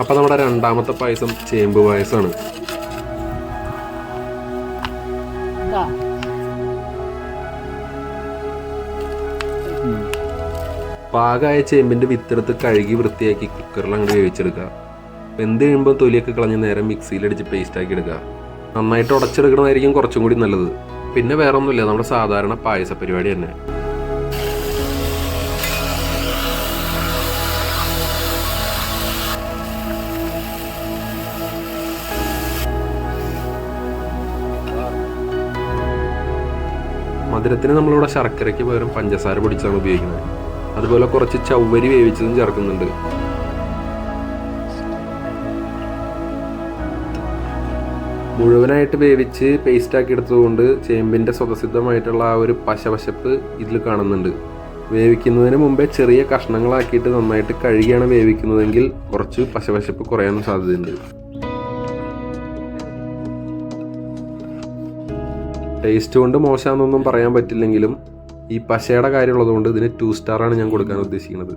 അപ്പോൾ നമ്മുടെ രണ്ടാമത്തെ പായസം ചേമ്പ് പായസമാണ് പാകമായ ചേമ്പിന്റെ വിത്തെടുത്ത് കഴുകി വൃത്തിയാക്കി കുക്കറിൽ അങ്ങോട്ട് വേവിച്ചെടുക്കുക. വെന്ത് കഴിയുമ്പോൾ തൊലിയൊക്കെ കളഞ്ഞ് നേരെ മിക്സിയിലടിച്ച് പേസ്റ്റ് ആക്കി എടുക്കുക. നന്നായിട്ട് ഉടച്ചെടുക്കണമായിരിക്കും കുറച്ചും കൂടി നല്ലത്. പിന്നെ വേറെ ഒന്നുമില്ല നമ്മുടെ സാധാരണ പായസ പരിപാടി തന്നെ. മധുരത്തിന് നമ്മളിവിടെ ശർക്കരയ്ക്ക് പകരം പഞ്ചസാര പൊടിച്ചാണ് ഉപയോഗിക്കുന്നത്. അതുപോലെ കുറച്ച് ചവ്വരി വേവിച്ചതും ചേർക്കുന്നുണ്ട്. മുഴുവനായിട്ട് വേവിച്ച് പേസ്റ്റ് ആക്കി എടുത്തതുകൊണ്ട് ചേമ്പിന്റെ സ്വതസിദ്ധമായിട്ടുള്ള ആ ഒരു പശവശപ്പ് ഇതിൽ കാണുന്നുണ്ട്. വേവിക്കുന്നതിന് മുമ്പേ ചെറിയ കഷ്ണങ്ങളാക്കിയിട്ട് നന്നായിട്ട് കഴുകിയാണ് വേവിക്കുന്നതെങ്കിൽ കുറച്ച് പശവശപ്പ് കുറയാനും സാധ്യതയുണ്ട്. ടേസ്റ്റ് കൊണ്ട് മോശമാണെന്നൊന്നും പറയാൻ പറ്റില്ലെങ്കിലും ഈ പശയുടെ കാര്യമുള്ളതുകൊണ്ട് ഇതിന് ടു സ്റ്റാറാണ് ഞാൻ കൊടുക്കാൻ ഉദ്ദേശിക്കുന്നത്.